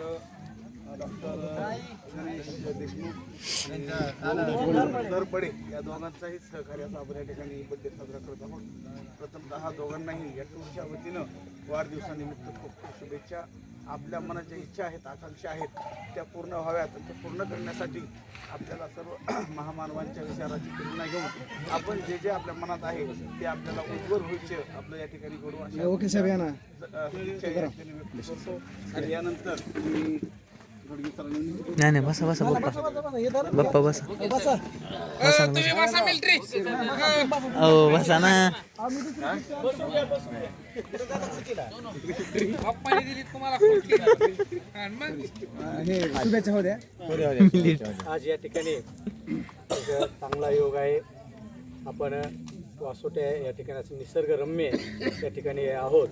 Hasta luego. Doctor Deshmukh Darpade या दोघांचाही सहकार्याचा आपण या ठिकाणी बड्डे साजरा करत आहोत प्रथमतः दोघांनाही या टूरच्या वतीनं वाढदिवसानिमित्त खूप खूप शुभेच्छा आपल्या मनाच्या इच्छा आहेत आकांक्षा आहेत त्या पूर्ण व्हाव्यात त्या पूर्ण करण्यासाठी आपल्याला सर्व महामानवांच्या विचाराची प्रेरणा घेऊन आपण जे जे आपल्या मनात आहे ते आपल्याला उज्ज्वल व्हायचे आपलं या ठिकाणी घडू अशा ओके आणि यानंतर नाही नाही बसा बसा बप्पा बप्पा बसा. बसा ना ओ हो, बसा ना. शुभेच्छा हो द्या आज या ठिकाणी चांगला योग आहे. आपण वासोट्या या ठिकाणी असं निसर्गरम्य या ठिकाणी आहोत.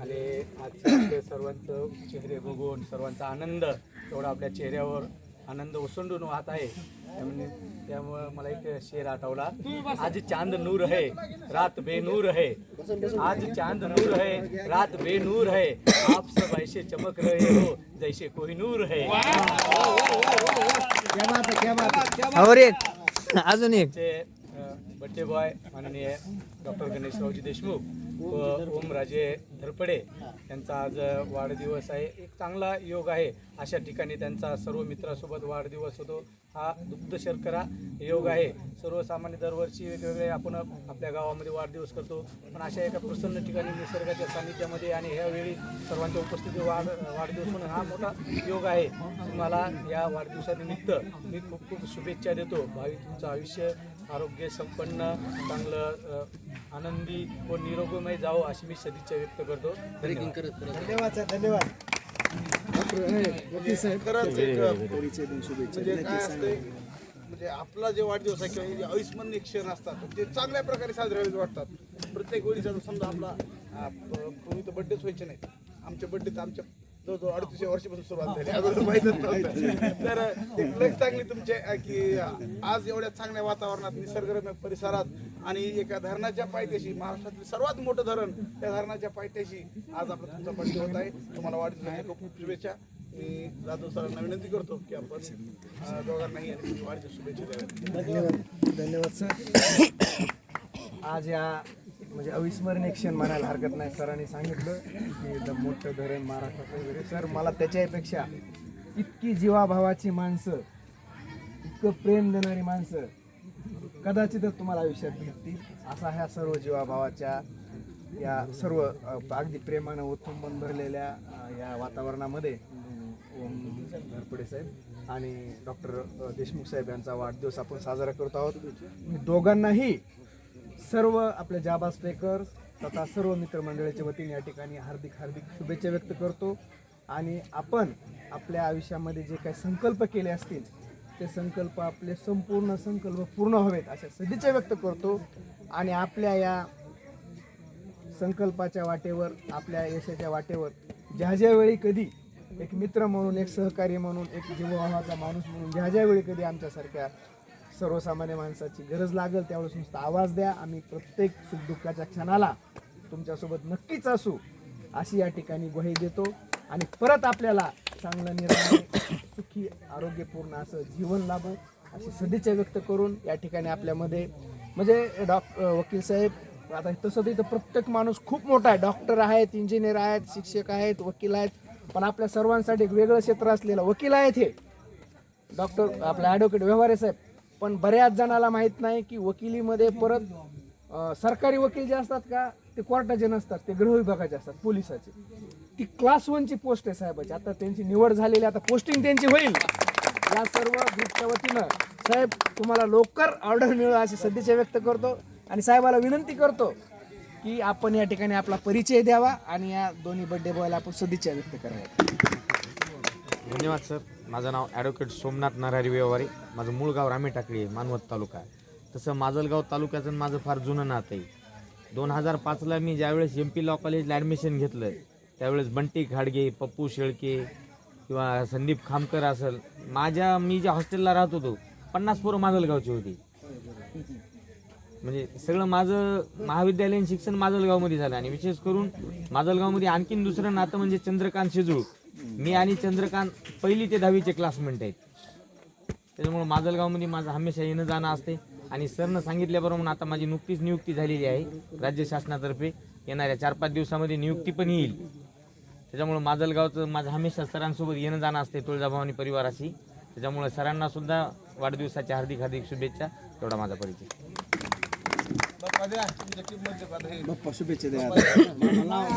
आणि आजच्या सर्वांचं चेहरे बघून सर्वांचा आनंद एवढा आपल्या चेहऱ्यावर आनंद ओसंडून वाहत आहे. त्यामुळे त्यामुळं मला एक शेर आठवला. आज चांद नूर है रात बेनूर है. आज चांद नूर है रात बेनूर है. आप सब ऐसे चमक रहे हो जैसे कोई नूर है. और एक अजून एक. बड्डे बॉय माननीय डॉक्टर गणेशरावजी देशमुख. व ओमराजे धरपडे यांचा आज वाढदिवस आहे. एक चांगला योग आहे. अशा ठिकाणी त्यांचा सर्व मित्रासोबत वाढदिवस होतो. हा दुग्ध शर्करा योग आहे. सर्वसामान्य दरवर्षी वेगवेगळे आपण आपल्या गावामध्ये वाढदिवस करतो. पण अशा एका प्रसन्न ठिकाणी निसर्गाच्या सानिध्यामध्ये आणि ह्यावेळी सर्वांच्या उपस्थिती वाढ वाढदिवस म्हणून हा मोठा योग आहे. तुम्हाला या वाढदिवसानिमित्त मी खूप खूप शुभेच्छा देतो. भावी तुमचं आयुष्य आरोग्य संपन्न चांगलं आनंदी व निरोगमय जावं अशी मी सदिच्छा व्यक्त करतो. धन्यवाद धन्यवाद. म्हणजे म्हणजे आपला जे वाढदिवस आहे किंवा हे जे अविस्मरणीय क्षण असतात ते चांगल्या प्रकारे साजरे व्हावेत वाटतात. प्रत्येक वेळी समजा आपला पूर्वी तर बड्डेच व्हायचे नाहीत आमचे बड्डे तर आमच्या जवळजवळ अडतीसशे वर्षापासून सुरुवात झाली अगोदर माहीतच नव्हतं. तर एक लग चांगली तुमचे की आज एवढ्या चांगल्या वातावरणात निसर्गरम्य परिसरात आणि एका धरणाच्या पायथ्याशी महाराष्ट्रातील सर्वात मोठं धरण त्या धरणाच्या पायथ्याशी आज आपला तुमचा बड्डे होत आहे. तुम्हाला वाढदिवसाच्या खूप खूप शुभेच्छा. मी जाधव सरांना विनंती करतो की आपण दोघांनाही या वाढदिवस शुभेच्छा द्याव्या धन्यवाद. धन्यवाद सर. आज या म्हणजे अविस्मरणीय क्षण म्हणायला हरकत नाही. सरांनी सांगितलं की एकदम मोठं धरण महाराष्ट्राचं वगैरे. सर मला त्याच्यापेक्षा इतकी जीवाभावाची माणसं इतकं प्रेम देणारी माणसं कदाचितच तुम्हाला आयुष्यात भेटतील. असा ह्या सर्व जीवाभावाच्या या सर्व अगदी प्रेमानं ओथंबून भरलेल्या या वातावरणामध्ये ओम घरपडे साहेब आणि डॉक्टर देशमुख साहेब यांचा वाढदिवस आपण साजरा करत आहोत. मी दोघांनाही सर्व आपल्या जाबा स्पेकर्स तथा सर्व मित्रमंडळाच्या वतीने या ठिकाणी हार्दिक हार्दिक शुभेच्छा व्यक्त करतो. आणि आपण आपल्या आयुष्यामध्ये जे काही संकल्प केले असतील ते संकल्प आपले संपूर्ण संकल्प पूर्ण व्हावेत अशा सदिच्छा व्यक्त करतो. आणि आपल्या या संकल्पाच्या वाटेवर आपल्या यशाच्या वाटेवर ज्या ज्या वेळी कधी एक मित्र म्हणून एक सहकारी म्हणून एक जीवभावाचा माणूस म्हणून ज्या ज्या वेळी कधी आमच्यासारख्या सर्वसामान्य माणसाची गरज लागेल त्यावेळेस नुसता आवाज द्या. आम्ही प्रत्येक सुखदुःखाच्या क्षणाला तुमच्यासोबत नक्कीच असू अशी या ठिकाणी ग्वाही देतो. आणि परत आपल्याला चांगलं निर्णय सुखी आरोग्यपूर्ण असं जीवन लाभो अशी सदिच्छा व्यक्त करून या ठिकाणी आपल्यामध्ये म्हणजे डॉक्टर वकील साहेब आता तसं तर इथं प्रत्येक माणूस खूप मोठा आहे. डॉक्टर आहेत इंजिनियर आहेत शिक्षक आहेत वकील आहेत पण आपल्या सर्वांसाठी एक वेगळं क्षेत्र असलेलं वकील आहेत हे. डॉक्टर आपला ॲडव्होकेट व्यवहारे साहेब पण बऱ्याच जणाला माहीत नाही की वकिलीमध्ये परत सरकारी वकील जे असतात का ते कोर्टाचे नसतात ते गृह विभागाचे असतात पोलिसाचे. ती क्लास वनची पोस्ट आहे साहेबाची. आता त्यांची निवड झालेली आता पोस्टिंग त्यांची होईल. या सर्व ग्रुपच्या वतीनं साहेब तुम्हाला लवकर ऑर्डर मिळवा अशी सध्याच्या व्यक्त करतो आणि साहेबाला विनंती करतो की आपण या ठिकाणी आपला परिचय द्यावा आणि या दोन्ही बड्डे बॉयला आपण सदिच्छा व्यक्त कराव्या. धन्यवाद सर. माझं नाव ॲडव्होकेट सोमनाथ नरहरी व्यवहारी. माझं मूळ गाव रामे टाकळी आहे मानवत तालुका तसं माजलगाव तालुक्याचं माझं फार जुनं नातं आहे. दोन हजार पाचला मी ज्यावेळेस एम पी लॉ कॉलेजला ॲडमिशन घेतलं त्यावेळेस बंटी खाडगे पप्पू शेळके किंवा संदीप खामकर असेल माझ्या मी ज्या हॉस्टेलला राहत होतो पन्नास पोरं माजलगावची होती. म्हणजे सगळं माझं महाविद्यालयीन शिक्षण माजलगावमध्ये झालं आणि विशेष करून माजलगावमध्ये आणखीन दुसरं नातं म्हणजे चंद्रकांत शेजूळ. मी आणि चंद्रकांत पहिली ते दहावीचे क्लासमेट आहेत. त्याच्यामुळे माजलगावमध्ये माझं हमेशा येणं जाणं असते. आणि सरनं सांगितल्याबरोबर आता माझी नुकतीच नियुक्ती झालेली आहे. राज्य शासनातर्फे येणाऱ्या चार पाच दिवसामध्ये नियुक्ती पण येईल. त्याच्यामुळे माजलगावचं माझं हमेशा सरांसोबत येणं जाणं असते तुळजाभवानी परिवाराशी. त्याच्यामुळे सरांना सुद्धा वाढदिवसाच्या हार्दिक हार्दिक शुभेच्छा. एवढा माझा परिचय. शुभेच्छा द्या.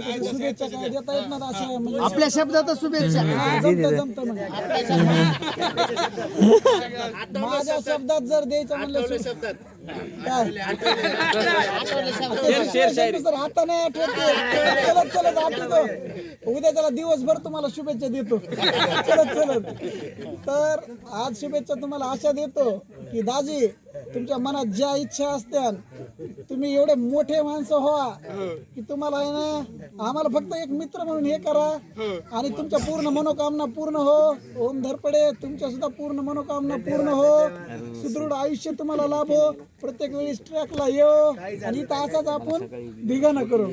काय तसं शुभेच्छा काय देता येत नाही अशा म्हणजे आपल्या शब्दात शुभेच्छा. जमतं जमतं म्हणजे. माझ्या शब्दात. जर द्यायचं म्हणलं शु- काय? शब्द सर हाताने आठवते. चलत चलत आठवतो उद्या त्याला दिवसभर तुम्हाला शुभेच्छा देतो. चलत चलत. तर आज शुभेच्छा तुम्हाला अशा देतो. की दाजी तुमच्या मनात ज्या इच्छा असत्या तुम्ही एवढे मोठे माणसं व्हा की तुम्हाला आहे ना आम्हाला फक्त एक मित्र म्हणून हे करा आणि तुमच्या पूर्ण मनोकामना पूर्ण हो ओम धरपडे तुमच्या सुद्धा पूर्ण मनोकामना पूर्ण हो सुदृढ आयुष्य तुम्हाला लाभो प्रत्येक वेळी ट्रॅकला येऊ आणि इथं असाच आपण धिगाणा करू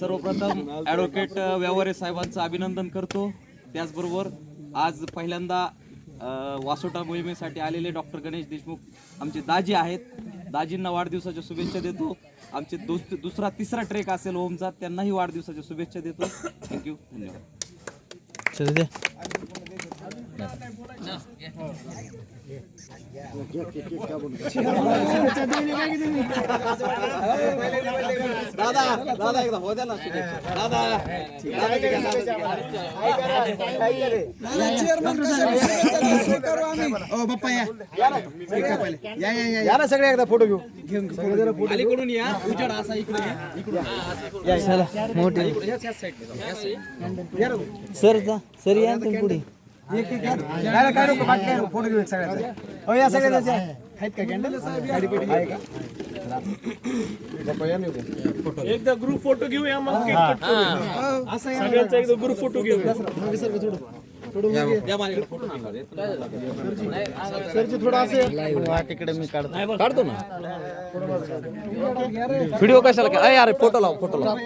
सर्वप्रथम ॲडव्होकेट व्यवहारे साहेबांचं अभिनंदन करतो. त्याचबरोबर आज पहिल्यांदा वासोटा मोहिमेसाठी आलेले डॉक्टर गणेश देशमुख आमचे दाजी आहेत. दाजींना वाढदिवसाच्या शुभेच्छा देतो. आमचे दुस दुसरा तिसरा ट्रेक असेल ओमचा त्यांनाही वाढदिवसाच्या शुभेच्छा देतो. थँक्यू धन्यवाद. चल दे चेअरमन स्वीकारू आम्ही. ओ बाप्पा या. ना. सगळे एकदा फोटो घेऊ घेऊन अलीकडून या. उजेड असा इकडे या. चला मोठे. सर जा सर या ना तुम्ही पुढे. एक एक काय नको बाकी काय फोटो घेऊ सगळ्याचा. हो या सगळ्याचा. आहेत का कॅन्डल आहे का? एकदा ग्रुप फोटो घेऊया मग करूया. सगळ्यांचा एकदा ग्रुप फोटो घेऊया व्हिडिओ कशाला काय? अरे फोटो लाव फोटो लाव.